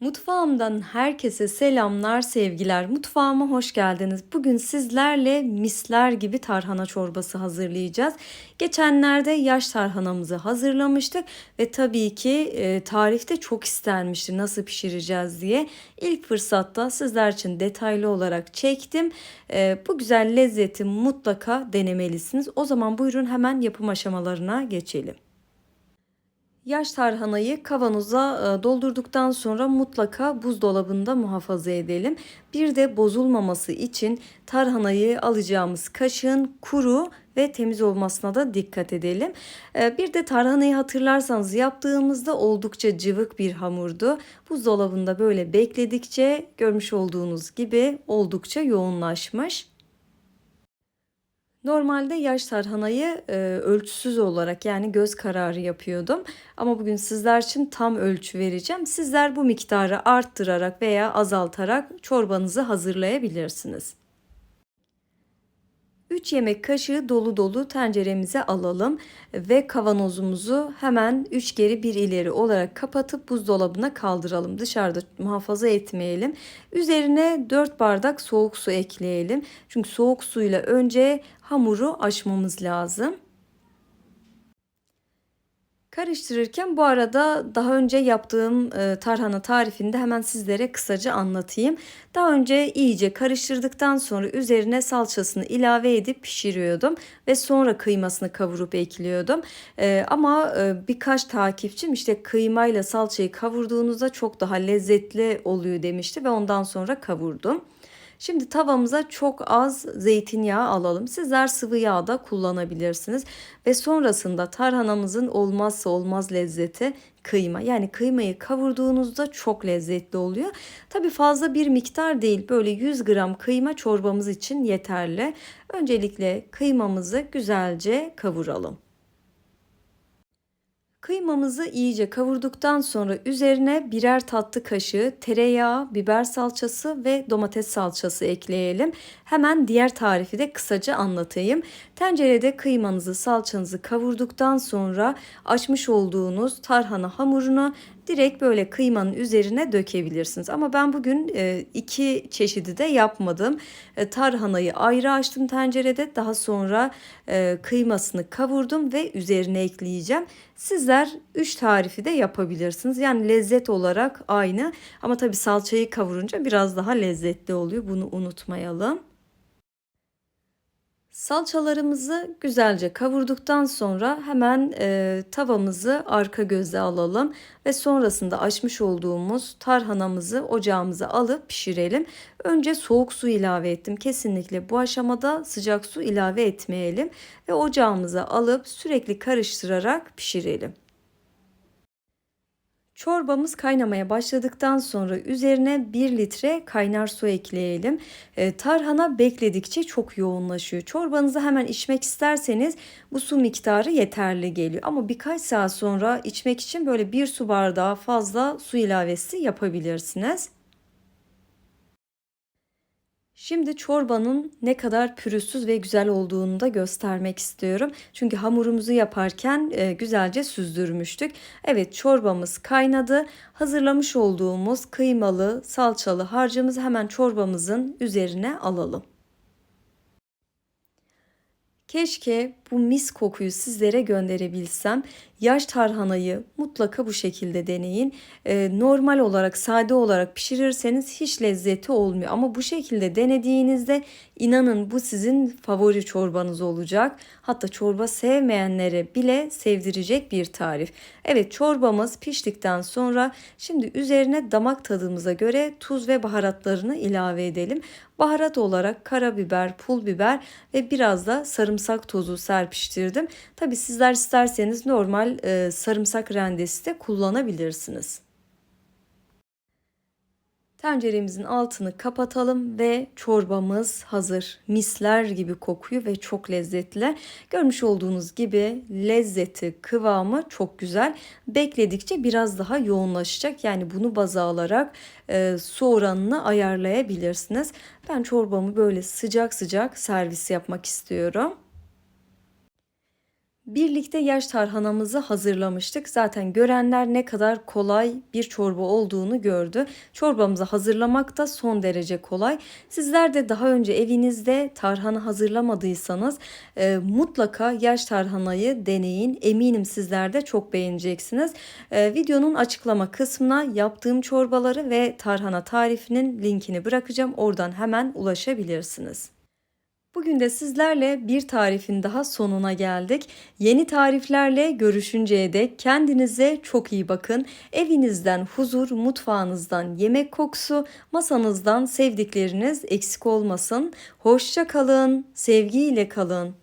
Mutfağımdan herkese selamlar, sevgiler. Mutfağıma hoş geldiniz. Bugün sizlerle misler gibi tarhana çorbası hazırlayacağız. Geçenlerde yaş tarhanamızı hazırlamıştık ve tabii ki e, tarifte çok istenmişti nasıl pişireceğiz diye. İlk fırsatta sizler için detaylı olarak çektim. E, bu güzel lezzeti mutlaka denemelisiniz. O zaman buyurun hemen yapım aşamalarına geçelim. Yaş tarhanayı kavanoza e, doldurduktan sonra mutlaka buzdolabında muhafaza edelim. Bir de bozulmaması için tarhanayı alacağımız kaşığın kuru ve temiz olmasına da dikkat edelim. E, bir de tarhanayı hatırlarsanız yaptığımızda oldukça cıvık bir hamurdu. Buzdolabında böyle bekledikçe görmüş olduğunuz gibi oldukça yoğunlaşmış. Normalde yaş tarhanayı e, ölçüsüz olarak yani göz kararı yapıyordum. Ama bugün sizler için tam ölçü vereceğim. Sizler bu miktarı arttırarak veya azaltarak çorbanızı hazırlayabilirsiniz. 3 yemek kaşığı dolu dolu tenceremize alalım ve kavanozumuzu hemen 3 geri 1 ileri olarak kapatıp buzdolabına kaldıralım. Dışarıda muhafaza etmeyelim. Üzerine 4 bardak soğuk su ekleyelim. Çünkü soğuk suyla önce hamuru açmamız lazım. Karıştırırken bu arada daha önce yaptığım e, tarhana tarifini de hemen sizlere kısaca anlatayım. Daha önce iyice karıştırdıktan sonra üzerine salçasını ilave edip pişiriyordum ve sonra kıymasını kavurup ekliyordum. E, ama e, birkaç takipçim işte kıymayla salçayı kavurduğunuzda çok daha lezzetli oluyor demişti ve ondan sonra kavurdum. Şimdi tavamıza çok az zeytinyağı alalım. Sizler sıvı yağ da kullanabilirsiniz. Ve sonrasında tarhanamızın olmazsa olmaz lezzeti kıyma. Yani kıymayı kavurduğunuzda çok lezzetli oluyor. Tabi fazla bir miktar değil. Böyle 100 gram kıyma çorbamız için yeterli. Öncelikle kıymamızı güzelce kavuralım. Kıymamızı iyice kavurduktan sonra üzerine birer tatlı kaşığı tereyağı, biber salçası ve domates salçası ekleyelim. Hemen diğer tarifi de kısaca anlatayım. Tencerede kıymanızı, salçanızı kavurduktan sonra açmış olduğunuz tarhana hamurunu direkt böyle kıymanın üzerine dökebilirsiniz. Ama ben bugün e, iki çeşidi de yapmadım. E, tarhanayı ayrı açtım tencerede. Daha sonra e, kıymasını kavurdum ve üzerine ekleyeceğim. Sizler 3 tarifi de yapabilirsiniz. Yani lezzet olarak aynı ama tabii salçayı kavurunca biraz daha lezzetli oluyor. Bunu unutmayalım. Salçalarımızı güzelce kavurduktan sonra hemen e, tavamızı arka göze alalım ve sonrasında açmış olduğumuz tarhanamızı ocağımıza alıp pişirelim. Önce soğuk su ilave ettim. Kesinlikle bu aşamada sıcak su ilave etmeyelim ve ocağımıza alıp sürekli karıştırarak pişirelim. Çorbamız kaynamaya başladıktan sonra üzerine 1 litre kaynar su ekleyelim. E, tarhana bekledikçe çok yoğunlaşıyor. Çorbanızı hemen içmek isterseniz bu su miktarı yeterli geliyor. Ama birkaç saat sonra içmek için böyle bir su bardağı fazla su ilavesi yapabilirsiniz. Şimdi çorbanın ne kadar pürüzsüz ve güzel olduğunu da göstermek istiyorum. Çünkü hamurumuzu yaparken e, güzelce süzdürmüştük. Evet çorbamız kaynadı. Hazırlamış olduğumuz kıymalı, salçalı harcımızı hemen çorbamızın üzerine alalım. Keşke bu mis kokuyu sizlere gönderebilsem. Yaş tarhanayı mutlaka bu şekilde deneyin. Ee, normal olarak, sade olarak pişirirseniz hiç lezzeti olmuyor. Ama bu şekilde denediğinizde inanın bu sizin favori çorbanız olacak. Hatta çorba sevmeyenlere bile sevdirecek bir tarif. Evet çorbamız piştikten sonra şimdi üzerine damak tadımıza göre tuz ve baharatlarını ilave edelim. Baharat olarak karabiber, pul biber ve biraz da sarımsak tozu serpiştirdim. Tabi sizler isterseniz normal e, sarımsak rendesi de kullanabilirsiniz. Tenceremizin altını kapatalım ve çorbamız hazır. Misler gibi kokuyor ve çok lezzetli. Görmüş olduğunuz gibi lezzeti, kıvamı çok güzel. Bekledikçe biraz daha yoğunlaşacak. Yani bunu baza alarak e, su oranını ayarlayabilirsiniz. Ben çorbamı böyle sıcak sıcak servis yapmak istiyorum. Birlikte yaş tarhanamızı hazırlamıştık. Zaten görenler ne kadar kolay bir çorba olduğunu gördü. Çorbamızı hazırlamak da son derece kolay. Sizler de daha önce evinizde tarhana hazırlamadıysanız e, mutlaka yaş tarhanayı deneyin. Eminim sizler de çok beğeneceksiniz. E, videonun açıklama kısmına yaptığım çorbaları ve tarhana tarifinin linkini bırakacağım. Oradan hemen ulaşabilirsiniz. Bugün de sizlerle bir tarifin daha sonuna geldik. Yeni tariflerle görüşünceye dek kendinize çok iyi bakın. Evinizden huzur, mutfağınızdan yemek kokusu, masanızdan sevdikleriniz eksik olmasın. Hoşça kalın, sevgiyle kalın.